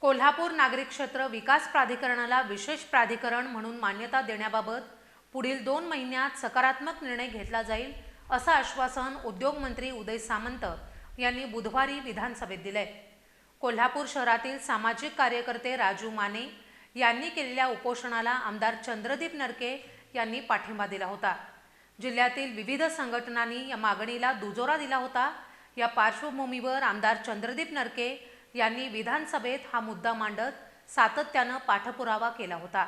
कोल्हापूर नागरिक क्षेत्र विकास प्राधिकरणाला विशेष प्राधिकरण म्हणून मान्यता देण्याबाबत पुढील दोन महिन्यात सकारात्मक निर्णय घेतला जाईल असं आश्वासन उद्योगमंत्री उदय सामंत यांनी बुधवारी विधानसभेत दिलंय. कोल्हापूर शहरातील सामाजिक कार्यकर्ते राजू माने यांनी केलेल्या उपोषणाला आमदार चंद्रदीप नरके यांनी पाठिंबा दिला होता. जिल्ह्यातील विविध संघटनांनी या मागणीला दुजोरा दिला होता. या पार्श्वभूमीवर आमदार चंद्रदीप नरके यांनी विधानसभेत हा मुद्दा मांडत सातत्यानं पाठपुरावा केला होता.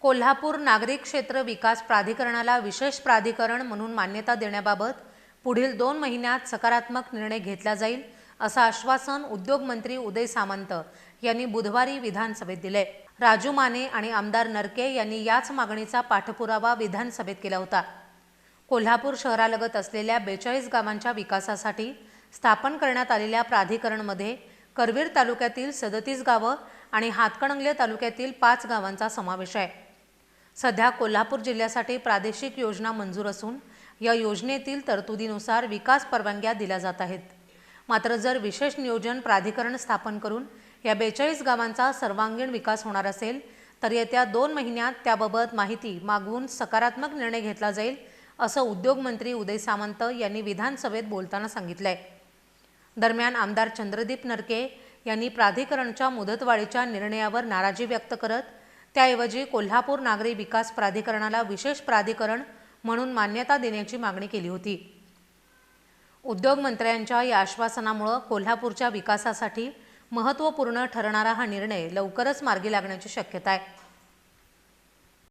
कोल्हापूर नागरिक क्षेत्र विकास प्राधिकरणाला विशेष प्राधिकरण म्हणून मान्यता देण्याबाबत पुढील दोन महिन्यात सकारात्मक निर्णय घेतला जाईल असं आश्वासन उद्योगमंत्री उदय सामंत यांनी बुधवारी विधानसभेत दिले. राजू माने आणि आमदार नरके यांनी याच मागणीचा पाठपुरावा विधानसभेत केला होता. कोल्हापूर शहरालगत असलेल्या बेचाळीस गावांच्या विकासासाठी स्थापन करण्यात आलेल्या प्राधिकरणमध्ये करवीर तालुक्यातील सदतीस गावं आणि हातकणंगले तालुक्यातील पाच गावांचा समावेश आहे. सध्या कोल्हापूर जिल्ह्यासाठी प्रादेशिक योजना मंजूर असून या योजनेतील तरतुदीनुसार विकास परवानग्या दिल्या जात आहेत. मात्र जर विशेष नियोजन प्राधिकरण स्थापन करून या बेचाळीस गावांचा सर्वांगीण विकास होणार असेल तर येत्या दोन महिन्यात त्याबाबत माहिती मागवून सकारात्मक निर्णय घेतला जाईल असं उद्योगमंत्री उदय सामंत यांनी विधानसभेत बोलताना सांगितलं आहे दरम्यान आमदार चंद्रदीप नरके यांनी प्राधिकरणच्या मुदतवाढीच्या निर्णयावर नाराजी व्यक्त करत त्याऐवजी कोल्हापूर नागरी विकास प्राधिकरणाला विशेष प्राधिकरण म्हणून मान्यता देण्याची मागणी केली होती. उद्योगमंत्र्यांच्या या आश्वासनामुळं कोल्हापूरच्या विकासासाठी महत्त्वपूर्ण ठरणारा हा निर्णय लवकरच मार्गी लागण्याची शक्यता आहे.